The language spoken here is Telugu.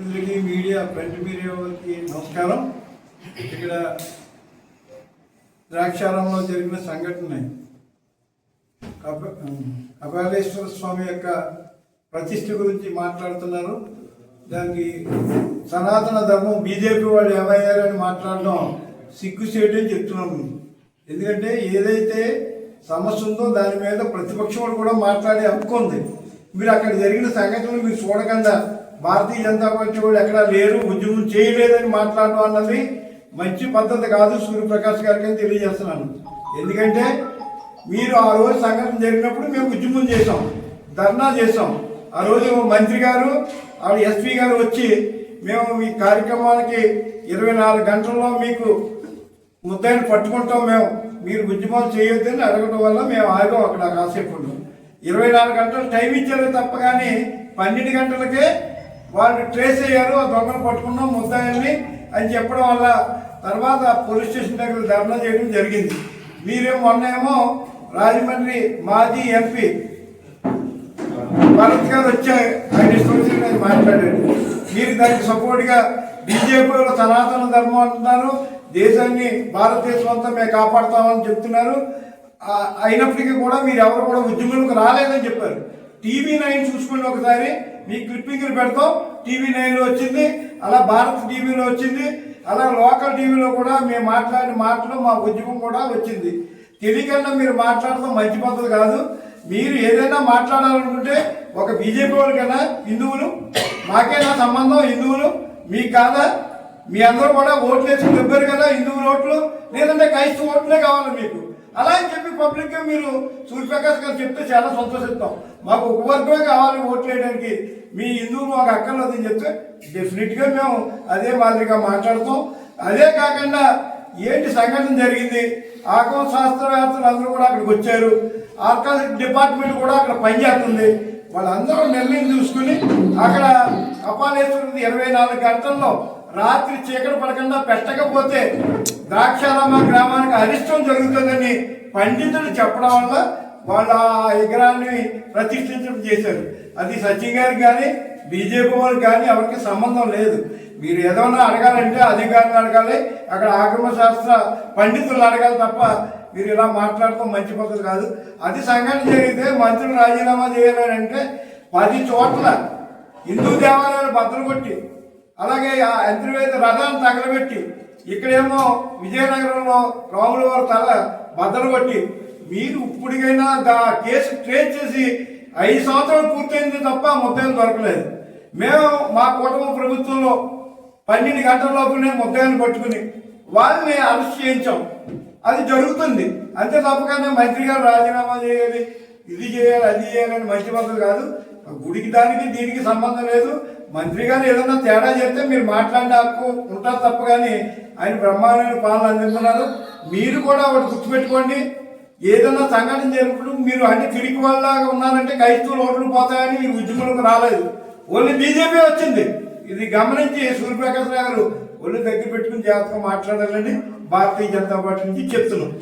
అందరికీ మీడియా ప్రింట్ మీడియాకి నమస్కారం. ఇక్కడ ద్రాక్షారంలో జరిగిన సంఘటన. కపాలేశ్వర స్వామి యొక్క ప్రతిష్ఠ గురించి మాట్లాడుతున్నారు. దానికి సనాతన ధర్మం బీజేపీ వాళ్ళు ఏమయ్యారని మాట్లాడడం సిగ్గు చేయడం చెప్తున్నాము ఎందుకంటే ఏదైతే సమస్య ఉందో దాని మీద ప్రతిపక్షం కూడా మాట్లాడే హక్కు ఉంది. మీరు అక్కడ జరిగిన సంఘటనలు మీరు చూడకుండా భారతీయ జనతా పార్టీ వాళ్ళు ఎక్కడా లేరు ఉద్యమం చేయలేదని మాట్లాడడం అన్నది మంచి పద్ధతి కాదు సూర్యప్రకాష్ గారికి తెలియజేస్తున్నాను. ఎందుకంటే మీరు ఆ రోజు సంఘటన జరిగినప్పుడు మేము ఉద్యమం చేసాం ధర్నా చేసాం ఆ రోజు మంత్రి గారు ఆవిడ ఎస్పీ గారు వచ్చి మేము ఈ కార్యక్రమానికి ఇరవై నాలుగు గంటల్లో మీకు ముద్దాయిని పట్టుకుంటాం మేము మీరు ఉద్యమాలు చేయొద్దని అడగడం వల్ల మేము ఆగాం అక్కడ కాసేపు ఇరవై నాలుగు గంటలు టైం ఇచ్చారు తప్ప కానీ పన్నెండు గంటలకే వాళ్ళు ట్రేస్ అయ్యారు ఆ దొంగను పట్టుకున్నాం ముద్దాయని అని చెప్పడం వల్ల తర్వాత పోలీస్ స్టేషన్ దగ్గర ధర్నా చేయడం జరిగింది. మీరేమో మొన్న ఏమో రాజమండ్రి మాజీ ఎంపీ భరత్ గారు వచ్చే ఆయన ఇష్టం మాట్లాడారు. మీరు దానికి సపోర్ట్గా బీజేపీలో సనాతన ధర్మం అంటున్నారు దేశాన్ని భారతదేశం అంతా మేము కాపాడుతామని చెప్తున్నారు. అయినప్పటికీ కూడా మీరు ఎవరు కూడా ఉద్యమంలోకి రాలేదని చెప్పారు. టీవీ నైన్ చూసుకుని ఒకసారి మీ క్లిప్పింగ్లు పెడతాం. టీవీ నైన్లో వచ్చింది అలా భారత్ టీవీలో వచ్చింది అలా లోకల్ టీవీలో కూడా మేము మాట్లాడిన మాటలు మా ఉద్యమం కూడా వచ్చింది. తెలియకుండా మీరు మాట్లాడటం మంచి పద్ధతి కాదు. మీరు ఏదైనా మాట్లాడాలనుకుంటే ఒక బీజేపీ వాళ్ళకైనా హిందువులు మాకైనా సంబంధం హిందువులు మీకు కాదా? మీ అందరూ కూడా ఓట్లు వేసి చెప్పారు కదా హిందువుల ఓట్లు లేదంటే క్రైస్తవ ఓట్లే కావాలి మీకు. అలా అని చెప్పి పబ్లిక్గా మీరు సూర్యప్రకాష్ గారు చెప్తే చాలా సంతోషిస్తాం. మాకు ఒక వర్గమే కావాలి ఓట్లు వేయడానికి. మీ హిందువులు మాకు అక్కర్లేదని చెప్తే డెఫినెట్గా మేము అదే మాదిరిగా మాట్లాడతాం. అదే కాకుండా ఏంటి సంఘటన జరిగింది? ఆగమ శాస్త్రవేత్తలు అందరూ కూడా అక్కడికి వచ్చారు. ఆర్కాలజీ డిపార్ట్మెంట్ కూడా అక్కడ పనిచేస్తుంది. వాళ్ళందరూ నిర్ణయం చూసుకుని అక్కడ అపాలేశ్వరుది ఇరవై నాలుగు గంటల్లో రాత్రి చీకటి పడకుండా పెట్టకపోతే ద్రాక్షారామ గ్రామానికి అరిష్టం జరుగుతుందని పండితులు చెప్పడం వల్ల వాళ్ళ ఆ విగ్రహాన్ని ప్రతిష్ఠించడం చేశారు. అది సచిన్ గారికి కానీ బీజేపీ వాళ్ళకి కానీ ఎవరికి సంబంధం లేదు. మీరు ఏదైనా అడగాలంటే అధికారులు అడగాలి అక్కడ ఆగ్రమ శాస్త్ర పండితులు అడగాలి తప్ప మీరు ఇలా మాట్లాడటం మంచి పద్ధతి కాదు. అది సంఘటన జరిగితే మంత్రులు రాజీనామా చేయాలంటే పది చోట్ల హిందూ దేవాలయాలు బద్దలు కొట్టి అలాగే ఆ అంతర్వేద రథాన్ని తగలబెట్టి ఇక్కడేమో విజయనగరంలో రాముల వారి తల బద్దలు కొట్టి మీరు ఇప్పటికైనా దా కేసు ట్రేస్ చేసి ఐదు సంవత్సరాలు పూర్తయింది తప్ప ముద్దాయిలు దొరకలేదు. మేము మా కుటుంబ ప్రభుత్వంలో పన్నెండు గంటల లోపలనే ముద్దయాన్ని పట్టుకుని వాళ్ళని అరెస్ట్ చేయించాం. అది జరుగుతుంది. అంతే తప్పకుండా మంత్రి గారు రాజీనామా చేయాలి ఇది చేయాలి అది చేయాలని మంచి పద్ధతి కాదు. గుడికి దానికి దీనికి సంబంధం లేదు. మంత్రి గారు ఏదైనా తేడా చేస్తే మీరు మాట్లాడే హక్కు ఉంటారు తప్ప కానీ ఆయన బ్రహ్మాండమైన పాలన అందిస్తున్నారు మీరు కూడా ఒకటి గుర్తుపెట్టుకోండి. ఏదైనా సంఘటన జరిగినప్పుడు మీరు అన్ని తిరిగి వాళ్ళలాగా ఉన్నారంటే క్రైస్తవులు ఓట్లు పోతాయని ఈ ఉద్యమంలోకి రాలేదు. ఓన్లీ బీజేపీ వచ్చింది. ఇది గమనించి సూర్యప్రకాశ్ గారు ఒళ్ళు దగ్గర పెట్టుకుని జాగ్రత్తగా మాట్లాడాలని భారతీయ జనతా పార్టీ నుంచి చెప్తున్నాం.